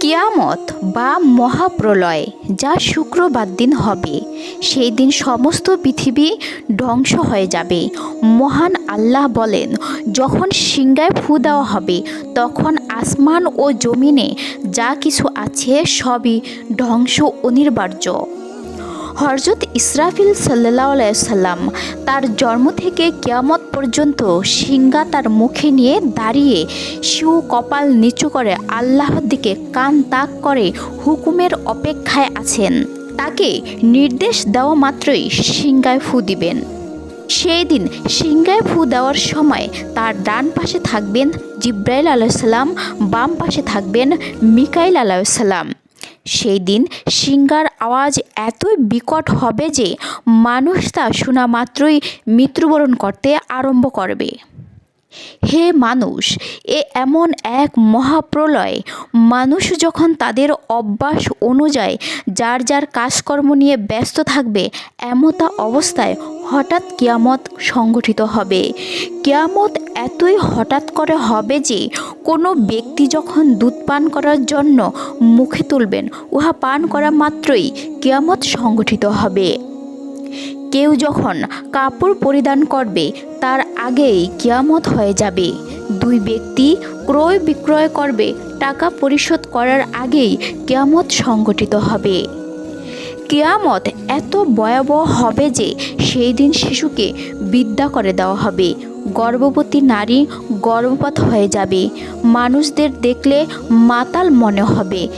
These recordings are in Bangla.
কিয়ামত বা মহাপ্রলয় যা শুক্রবার দিন হবে, সেই দিন সমস্ত পৃথিবী ধ্বংস হয়ে যাবে। মহান আল্লাহ বলেন, যখন সিংগায় ফু দেওয়া হবে, তখন আসমান ও জমিনে যা কিছু আছে সবই ধ্বংস অনিবার্য। হরজত ইসরাফিল সাল্লাহ সাল্লাম তার জন্ম থেকে কিয়ামত পর্যন্ত সিংহা তার মুখে নিয়ে দাঁড়িয়ে শিউ কপাল নিচু করে আল্লাহর দিকে কান তাক করে হুকুমের অপেক্ষায় আছেন। তাকে নির্দেশ দেওয়া মাত্রই সিংহায় ফু দিবেন। সেই দিন সিংহায় ফু দেওয়ার সময় তার ডান পাশে থাকবেন জিব্রাইল আলাইসাল্লাম বাম পাশে থাকবেন মিকাইল আলাইসাল্লাম সেই দিন সিঙ্গার আওয়াজ এতই বিকট হবে যে মানুষ তা শোনা মাত্রই মৃত্যুবরণ করতে আরম্ভ করবে। হে মানুষ, এ এমন এক মহাপ্রলয়। মানুষ যখন তাদের অভ্যাস অনুযায়ী যার যার কাজকর্ম নিয়ে ব্যস্ত থাকবে, এমতা অবস্থায় হঠাৎ কিয়ামত সংগঠিত হবে। কিয়ামত এতই হঠাৎ করে হবে যে, কোনো ব্যক্তি যখন দুধ পান করার জন্য মুখে তুলবেন, উহা পান করা মাত্রই কিয়ামত সংগঠিত হবে। কেউ যখন কাপড় পরিধান করবে, তার আগেই কিয়ামত হয়ে যাবে। দুই ব্যক্তি ক্রয় বিক্রয় করবে, টাকা পরিশোধ করার আগেই কিয়ামত সংগঠিত হবে। কিয়ামত এত ভয়াবহ হবে যে সেই দিন শিশুকে বিদ্যা করে দেওয়া হবে। গর্ভবতী নারী গর্ভপাত হয়ে যাবে। মানুষদের দেখলে মাতাল মনে হবে।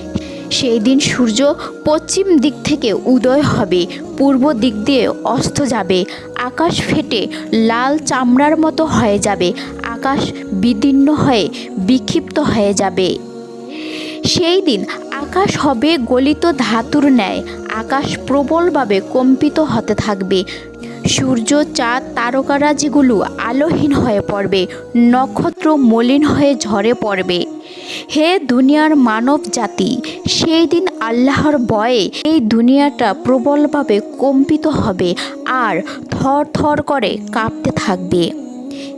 সেই দিন সূর্য পশ্চিম দিক থেকে উদয় হবে, পূর্ব দিক দিয়ে অস্ত যাবে, আকাশ ফেটে লাল চামড়ার মতো হয়ে যাবে, আকাশ বিদীর্ণ হয়ে বিক্ষিপ্ত হয়ে যাবে। সেই দিন আকাশ হবে গলিত ধাতুর ন্যায়, আকাশ প্রবলভাবে কম্পিত হতে থাকবে। সূর্য, চাঁদ তারকারাজিগুলো আলোহীন হয়ে পড়বে, নক্ষত্র মলিন হয়ে ঝরে পড়বে। হে দুনিয়ার মানব জাতি, সেই দিন আল্লাহর বয়ে এই দুনিয়াটা প্রবলভাবে কম্পিত হবে আর থর থর করে কাঁপতে থাকবে।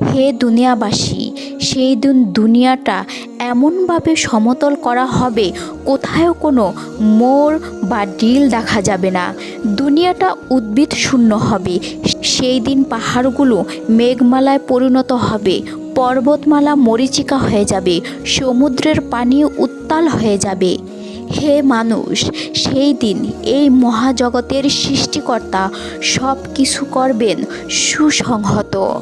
হে দুনিয়াবাসী, সেই দিন দুনিয়াটা এমনভাবে সমতল করা হবে কোথাও কোনো মোড় বা ডিল দেখা যাবে না। দুনিয়াটা উদ্ভিদ শূন্য হবে। সেই দিন পাহাড়গুলো মেঘমালায় পরিণত হবে। পর্বতমালা মরিচিকা হয়ে যাবে। সমুদ্রের পানি উত্তাল হয়ে যাবে। হে মানুষ, সেই দিন এই মহাজগতের সৃষ্টিকর্তা সব কিছু করবেন সুসংহত।